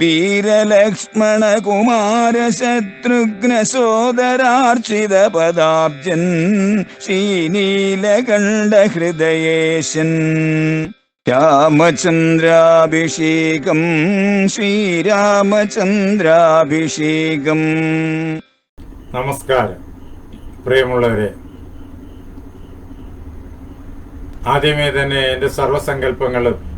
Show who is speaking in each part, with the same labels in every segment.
Speaker 1: വീരലക്ഷ്മണ കുമാര ശത്രുഘ്ന സോദരാർച്ചിത പദാബ്ജൻ ശ്രീനീലകണ്ഠ ഹൃദയേശൻ രാമചന്ദ്രാഭിഷേകം ശ്രീരാമചന്ദ്രാഭിഷേകം.
Speaker 2: നമസ്കാരം. പ്രിയമുള്ളവരെ ആദ്യമേ തന്നെ എന്റെ സർവസങ്കല്പങ്ങളും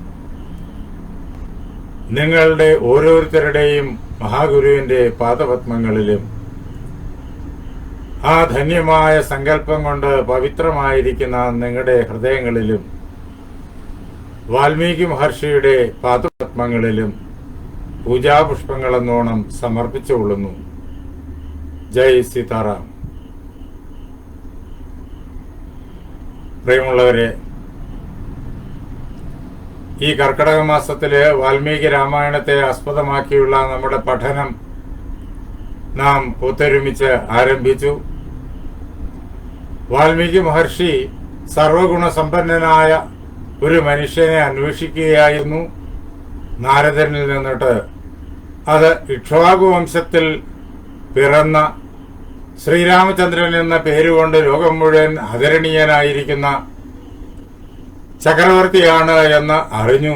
Speaker 2: നിങ്ങളുടെ ഓരോരുത്തരുടെയും മഹാഗുരുവിന്റെ പാദപത്മങ്ങളിലും ആ ധന്യമായ സങ്കല്പം കൊണ്ട് പവിത്രമായിരിക്കുന്ന നിങ്ങളുടെ ഹൃദയങ്ങളിലും വാൽമീകി മഹർഷിയുടെ പാദപത്മങ്ങളിലും പൂജാപുഷ്പങ്ങളെന്നോണം സമർപ്പിച്ചുകൊള്ളുന്നു ജയ് സീതാറാം. പ്രിയമുള്ളവരെ ഈ കർക്കിടക മാസത്തിൽ വാൽമീകി രാമായണത്തെ ആസ്പദമാക്കിയുള്ള നമ്മുടെ പഠനം നാം ഒത്തൊരുമിച്ച് ആരംഭിച്ചു. വാൽമീകി മഹർഷി സർവഗുണസമ്പന്നനായ ഒരു മനുഷ്യനെ അന്വേഷിക്കുകയായിരുന്നു. നാരദനിൽ നിന്നിട്ട് അത് ഇക്ഷ്വാകു വംശത്തിൽ പിറന്ന ശ്രീരാമചന്ദ്രൻ എന്ന പേരുകൊണ്ട് ലോകം മുഴുവൻ ആദരണീയനായിരിക്കുന്ന ചക്രവർത്തിയാണ് എന്ന് അറിഞ്ഞു.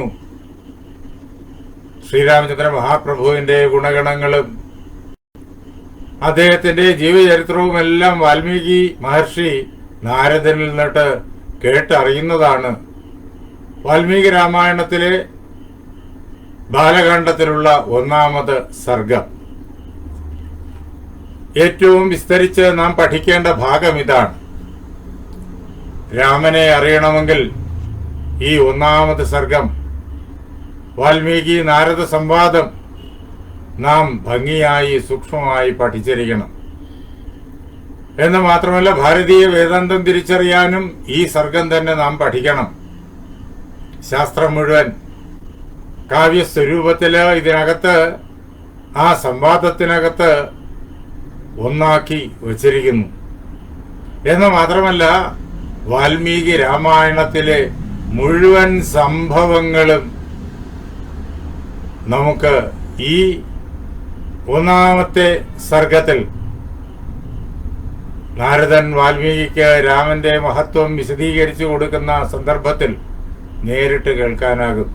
Speaker 2: ശ്രീരാമചന്ദ്ര മഹാപ്രഭുവിന്റെ ഗുണഗണങ്ങളും അദ്ദേഹത്തിന്റെ ജീവചരിത്രവും എല്ലാം വാൽമീകി മഹർഷി നാരദനിൽ നിന്നിട്ട് കേട്ടറിയുന്നതാണ്. വാൽമീകി രാമായണത്തിലെ ബാലകാണ്ഡത്തിലുള്ള ഒന്നാമത് സർഗം. ഏറ്റവും വിസ്തരിച്ച് നാം പഠിക്കേണ്ട ഭാഗം ഇതാണ്. രാമനെ അറിയണമെങ്കിൽ ഈ ഒന്നാമത്തെ സർഗം. വാൽമീകി നാരദ സംവാദം നാം ഭംഗിയായി സൂക്ഷ്മമായി പഠിച്ചിരിക്കണം. എന്ന് മാത്രമല്ല ഭാരതീയ വേദാന്തം തിരിച്ചറിയാനും ഈ സർഗം തന്നെ നാം പഠിക്കണം. ശാസ്ത്രം മുഴുവൻ. കാവ്യസ്വരൂപത്തിൽ ഇതിനകത്ത് ആ സംവാദത്തിനകത്ത് ഒന്നാക്കി വച്ചിരിക്കുന്നു. എന്ന് മാത്രമല്ല വാൽമീകി രാമായണത്തിലെ മുഴുവൻ സംഭവങ്ങളും നമുക്ക് ഈ ഒന്നാമത്തെ സർഗത്തിൽ നാരദൻ വാൽമീകിക്ക് രാമന്റെ മഹത്വം വിശദീകരിച്ചു കൊടുക്കുന്ന സന്ദർഭത്തിൽ നേരിട്ട് കേൾക്കാനാകും.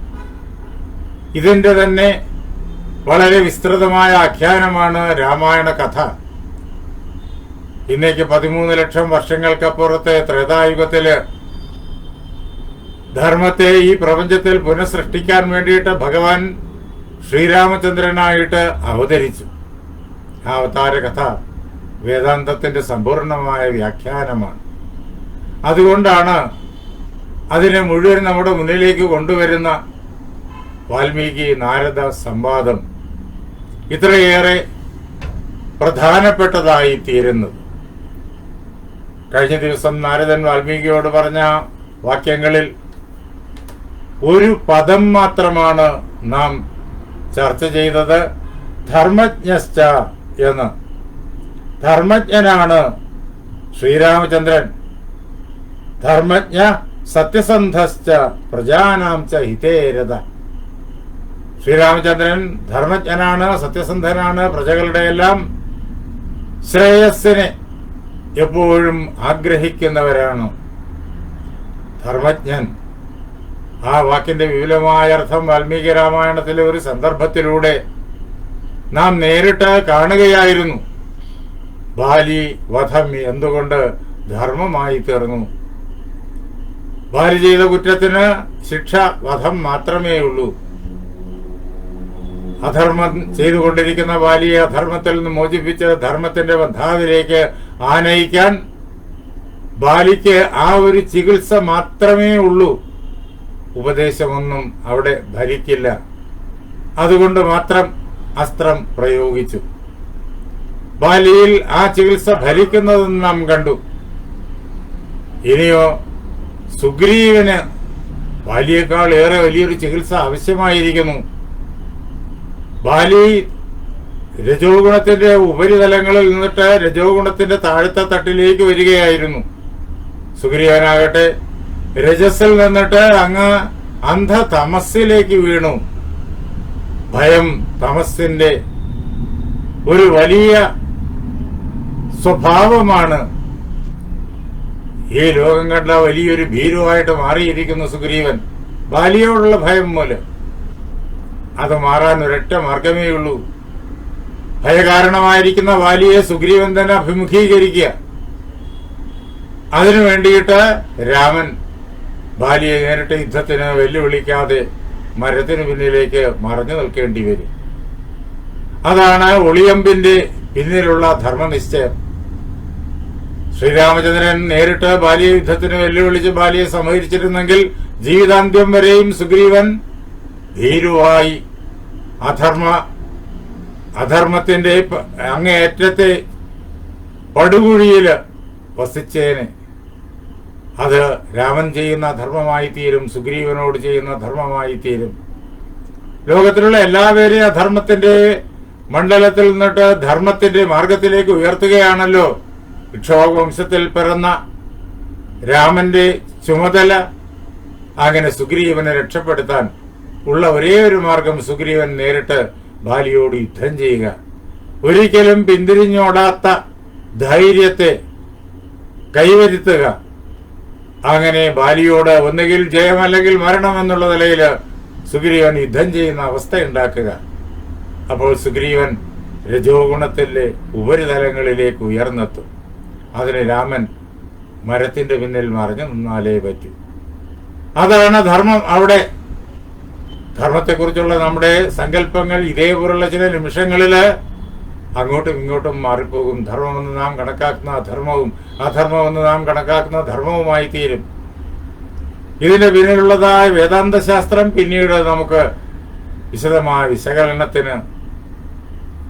Speaker 2: ഇതിന്റെ തന്നെ വളരെ വിസ്തൃതമായ ആഖ്യാനമാണ് രാമായണ കഥ. ഇന്നേക്ക് പതിമൂന്ന് ലക്ഷം വർഷങ്ങൾക്കപ്പുറത്തെ ത്രേതായുഗത്തിൽ ധർമ്മത്തെ ഈ പ്രപഞ്ചത്തിൽ പുനഃസൃഷ്ടിക്കാൻ വേണ്ടിയിട്ട് ഭഗവാൻ ശ്രീരാമചന്ദ്രനായിട്ട് അവതരിച്ചു. ആ അവതാര കഥ വേദാന്തത്തിന്റെ സമ്പൂർണമായ വ്യാഖ്യാനമാണ്. അതുകൊണ്ടാണ് അതിനെ മുഴുവൻ നമ്മുടെ മുന്നിലേക്ക് കൊണ്ടുവരുന്ന വാൽമീകി നാരദ സംവാദം ഇത്രയേറെ പ്രധാനപ്പെട്ടതായി തീരുന്നത്. കഴിഞ്ഞ ദിവസം നാരദൻ വാൽമീകിയോട് പറഞ്ഞ വാക്യങ്ങളിൽ ഒരു പദം മാത്രമാണ് നാം ചർച്ച ചെയ്തത് ധർമ്മജ്ഞശ്ച എന്ന്. ധർമ്മജ്ഞനാണ് ശ്രീരാമചന്ദ്രൻ. ധർമ്മജ്ഞ സത്യസന്ധശ്ച പ്രജാനാം ച ഹിതേരത ശ്രീരാമചന്ദ്രൻ ധർമ്മജ്ഞനാണ് സത്യസന്ധനാണ് പ്രജകളുടെ എല്ലാം ശ്രേയസ്സിനെ എപ്പോഴും ആഗ്രഹിക്കുന്നവരാണ് ധർമ്മജ്ഞൻ. ആ വാക്കിന്റെ വിപുലമായ അർത്ഥം വാൽമീകി രാമായണത്തിലെ ഒരു സന്ദർഭത്തിലൂടെ നാം നേരിട്ട് കാണുകയായിരുന്നു. ബാലി വധം എന്തുകൊണ്ട് ധർമ്മമായി തീർന്നു? ബാലി ചെയ്ത കുറ്റത്തിന് ശിക്ഷ വധം മാത്രമേ ഉള്ളൂ. അധർമ്മം ചെയ്തുകൊണ്ടിരിക്കുന്ന ബാലിയെ അധർമ്മത്തിൽ നിന്ന് മോചിപ്പിച്ച് ധർമ്മത്തിന്റെ ബന്ധാവിലേക്ക് ആനയിക്കാൻ ബാലിക്ക് ആ ഒരു ചികിത്സ മാത്രമേ ഉള്ളൂ. ഉപദേശമൊന്നും അവിടെ ഭരിക്കില്ല അതുകൊണ്ട് മാത്രം അസ്ത്രം പ്രയോഗിച്ചു. ബാലിയിൽ ആ ചികിത്സ ഭരിക്കുന്നതെന്ന് നാം കണ്ടു. ഇനിയോ സുഗ്രീവന് ബാലിയേക്കാൾ ഏറെ വലിയൊരു ചികിത്സ ആവശ്യമായിരിക്കുന്നു. ബാലി രജോ ഗുണത്തിന്റെ ഉപരിതലങ്ങളിൽ നിന്നിട്ട് രജോ ഗുണത്തിന്റെ താഴത്തെ തട്ടിലേക്ക് വരികയായിരുന്നു. സുഗ്രീവനാകട്ടെ രജസിൽ നിന്നിട്ട് അങ്ങ് അന്ധ തമസ്സിലേക്ക് വീണു. ഭയം തമസ്സിന്റെ ഒരു വലിയ സ്വഭാവമാണ്. ഈ ലോകം കണ്ട വലിയൊരു ഭീരുവായിട്ട് മാറിയിരിക്കുന്നു സുഗ്രീവൻ. ബാലിയോടുള്ള ഭയം മൂലം അത് മാറാൻ ഒരൊറ്റ മാർഗമേ ഉള്ളൂ. ഭയകാരണമായിരിക്കുന്ന വാലിയെ സുഗ്രീവൻ തന്നെ അഭിമുഖീകരിക്കുക. അതിനു വേണ്ടിയിട്ട് രാമൻ ബാലിയെ നേരിട്ട് യുദ്ധത്തിന് വെല്ലുവിളിക്കാതെ മരത്തിന് പിന്നിലേക്ക് മറഞ്ഞു നിൽക്കേണ്ടി വരും. അതാണ് ഒളിയമ്പിന്റെ പിന്നിലുള്ള ധർമ്മനിശ്ചയം. ശ്രീരാമചന്ദ്രൻ നേരിട്ട് ബാല്യ യുദ്ധത്തിന് വെല്ലുവിളിച്ച് ബാല്യെ സമഹരിച്ചിരുന്നെങ്കിൽ ജീവിതാന്ത്യം വരെയും സുഗ്രീവൻ ധീരുവായി അധർമ്മ അധർമ്മത്തിന്റെ അങ്ങേയറ്റത്തെ പടുകുഴിയിൽ വസിച്ചേനെ. അത് രാമൻ ചെയ്യുന്ന ധർമ്മമായി തീരും സുഗ്രീവനോട് ചെയ്യുന്ന ധർമ്മമായി തീരും ലോകത്തിലുള്ള എല്ലാവരെയും അധർമ്മത്തിന്റെ മണ്ഡലത്തിൽ നിന്നിട്ട് ധർമ്മത്തിന്റെ മാർഗത്തിലേക്ക് ഉയർത്തുകയാണല്ലോ ഇക്ഷോക വംശത്തിൽ പിറന്ന രാമന്റെ ചുമതല. അങ്ങനെ സുഗ്രീവനെ രക്ഷപ്പെടുത്താൻ ഉള്ള ഒരേ ഒരു മാർഗം സുഗ്രീവൻ നേരിട്ട് ബാലിയോട് യുദ്ധം ചെയ്യുക. ഒരിക്കലും പിന്തിരിഞ്ഞോടാത്ത ധൈര്യത്തെ കൈവരുത്തുക. അങ്ങനെ ബാലിയോട് ഒന്നുകിൽ ജയം അല്ലെങ്കിൽ മരണം എന്നുള്ള നിലയിൽ സുഗ്രീവൻ യുദ്ധം ചെയ്യുന്ന അവസ്ഥ ഉണ്ടാക്കുക. അപ്പോൾ സുഗ്രീവൻ രജോ ഗുണത്തിലെ ഉപരിതലങ്ങളിലേക്ക് ഉയർന്നെത്തും. അതിന് രാമൻ മരത്തിന്റെ പിന്നിൽ മറിഞ്ഞു നിന്നാലേ പറ്റൂ. അതാണ് ധർമ്മം. അവിടെ ധർമ്മത്തെക്കുറിച്ചുള്ള നമ്മുടെ സങ്കല്പങ്ങൾ ഇതേപോലുള്ള ചില നിമിഷങ്ങളിൽ അങ്ങോട്ടും ഇങ്ങോട്ടും മാറിപ്പോകും. ധർമ്മമെന്ന് നാം കണക്കാക്കുന്ന അധർമ്മവും അധർമ്മമെന്ന് നാം കണക്കാക്കുന്ന ധർമ്മവുമായി തീരും ഇതിന്റെ പിന്നിലുള്ളതായ വേദാന്ത ശാസ്ത്രം പിന്നീട് നമുക്ക് വിശദമായ വിശകലനത്തിന്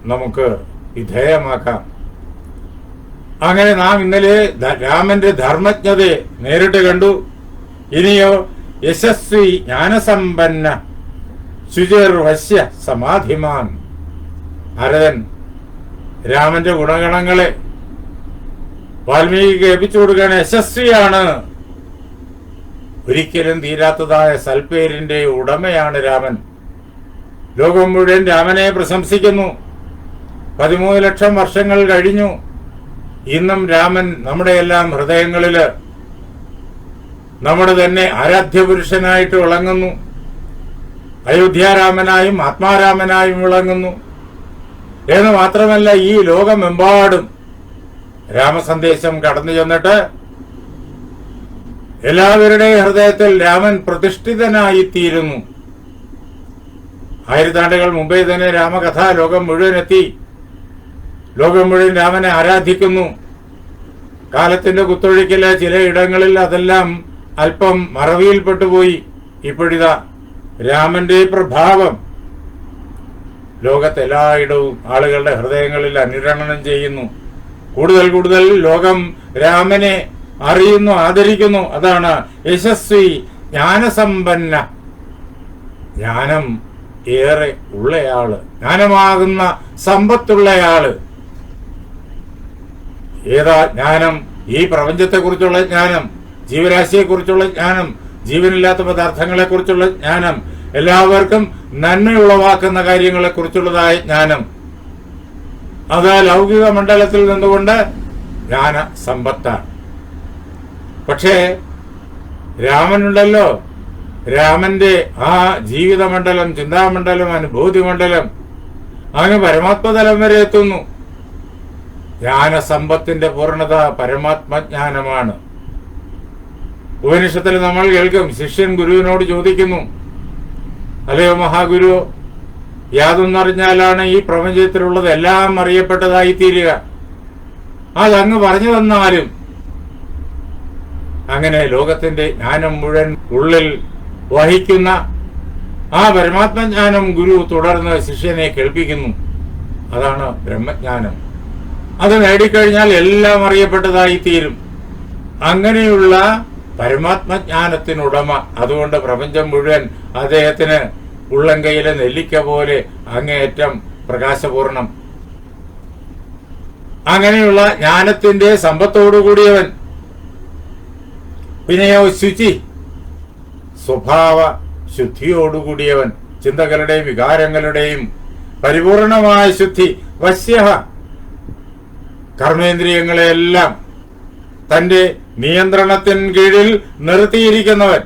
Speaker 2: നമുക്ക് വിധേയമാക്കാം അങ്ങനെ നാം ഇന്നലെ രാമന്റെ ധർമ്മജ്ഞതയെ നേരിട്ട് കണ്ടു. ഇനിയോ യശസ്വി ജ്ഞാനസമ്പന്ന ശുചിർവശ്യ സമാധിമാൻ ഭരതൻ രാമന്റെ ഗുണഗണങ്ങളെ വാൽമീകി ഏൽപ്പിച്ചു കൊടുക്കാൻ യശസ്വിയാണ്. ഒരിക്കലും തീരാത്തതായ സൽപേരിന്റെ ഉടമയാണ് രാമൻ. ലോകം മുഴുവൻ രാമനെ പ്രശംസിക്കുന്നു. പതിമൂന്ന് ലക്ഷം വർഷങ്ങൾ കഴിഞ്ഞു. ഇന്നും രാമൻ നമ്മുടെ എല്ലാം ഹൃദയങ്ങളിൽ നമ്മുടെ തന്നെ ആരാധ്യപുരുഷനായിട്ട് വിളങ്ങുന്നു. അയോധ്യാരാമനായും ആത്മാരാമനായും വിളങ്ങുന്നു. എന്ന് മാത്രമല്ല ഈ ലോകമെമ്പാടും രാമസന്ദേശം കടന്നു ചെന്നിട്ട് എല്ലാവരുടെയും ഹൃദയത്തിൽ രാമൻ പ്രതിഷ്ഠിതനായിത്തീരുന്നു. ആയിരത്താണ്ടുകൾ മുമ്പേ തന്നെ രാമകഥ ലോകം മുഴുവൻ എത്തി ലോകം മുഴുവൻ രാമനെ ആരാധിക്കുന്നു. കാലത്തിന്റെ കുത്തൊഴിക്കില്ല ചില ഇടങ്ങളിൽ അതെല്ലാം അല്പം മറവിയിൽപ്പെട്ടുപോയി. ഇപ്പോഴിതാ രാമന്റെ പ്രഭാവം ലോകത്തെല്ലായിടവും ആളുകളുടെ ഹൃദയങ്ങളിൽ അനുരണനം ചെയ്യുന്നു. കൂടുതൽ കൂടുതൽ ലോകം രാമനെ അറിയുന്നു ആദരിക്കുന്നു. അതാണ് യശസ്വി ജ്ഞാനസമ്പന്ന. ജ്ഞാനം ഏറെ ഉള്ളയാൾ. ജ്ഞാനമാകുന്ന സമ്പത്തുള്ളയാൾ. ഏതാ ജ്ഞാനം? ഈ പ്രപഞ്ചത്തെക്കുറിച്ചുള്ള ജ്ഞാനം ജീവരാശിയെക്കുറിച്ചുള്ള ജ്ഞാനം ജീവനില്ലാത്ത പദാർത്ഥങ്ങളെ കുറിച്ചുള്ള ജ്ഞാനം എല്ലാവർക്കും നന്മ ഉളവാക്കുന്ന കാര്യങ്ങളെ കുറിച്ചുള്ളതായ ജ്ഞാനം. അത് ലൗകിക മണ്ഡലത്തിൽ നിന്നുകൊണ്ട് ജ്ഞാന സമ്പത്താണ് പക്ഷേ രാമനുണ്ടല്ലോ. രാമന്റെ ആ ജീവിതമണ്ഡലം ചിന്താമണ്ഡലം അനുഭൂതി മണ്ഡലം അവന് പരമാത്മതലം വരെ എത്തുന്നു. ജ്ഞാനസമ്പത്തിന്റെ പൂർണത പരമാത്മജ്ഞാനമാണ്. ഉപനിഷത്തിൽ നമ്മൾ കേൾക്കും ശിഷ്യൻ ഗുരുവിനോട് ചോദിക്കുന്നു അല്ലയോ മഹാഗുരു? യാതൊന്നറിഞ്ഞാലാണ് ഈ പ്രപഞ്ചത്തിലുള്ളത് എല്ലാം അറിയപ്പെട്ടതായി തീരുക അതങ്ങ് പറഞ്ഞു തന്നാലും അങ്ങനെ ലോകത്തിന്റെ ജ്ഞാനം മുഴുവൻ ഉള്ളിൽ വഹിക്കുന്ന ആ പരമാത്മജ്ഞാനം ഗുരു തുടർന്ന് ശിഷ്യനെ കേൾപ്പിക്കുന്നു. അതാണ് ബ്രഹ്മജ്ഞാനം. അത് നേടിക്കഴിഞ്ഞാൽ എല്ലാം അറിയപ്പെട്ടതായി തീരും അങ്ങനെയുള്ള പരമാത്മജ്ഞാനത്തിനുടമ. അതുകൊണ്ട് പ്രപഞ്ചം മുഴുവൻ അദ്ദേഹത്തിന് ഉള്ളങ്കയിലെ നെല്ലിക്ക പോലെ അങ്ങേയറ്റം പ്രകാശപൂർണം. അങ്ങനെയുള്ള ജ്ഞാനത്തിന്റെ സമ്പത്തോടുകൂടിയവൻ. പിന്നെയോ ശുചി സ്വഭാവ ശുദ്ധിയോടുകൂടിയവൻ ചിന്തകളുടെയും വികാരങ്ങളുടെയും പരിപൂർണമായ ശുദ്ധി. വശ്യ കർമ്മേന്ദ്രിയങ്ങളെല്ലാം തന്റെ നിയന്ത്രണത്തിൻ കീഴിൽ നിർത്തിയിരിക്കുന്നവൻ.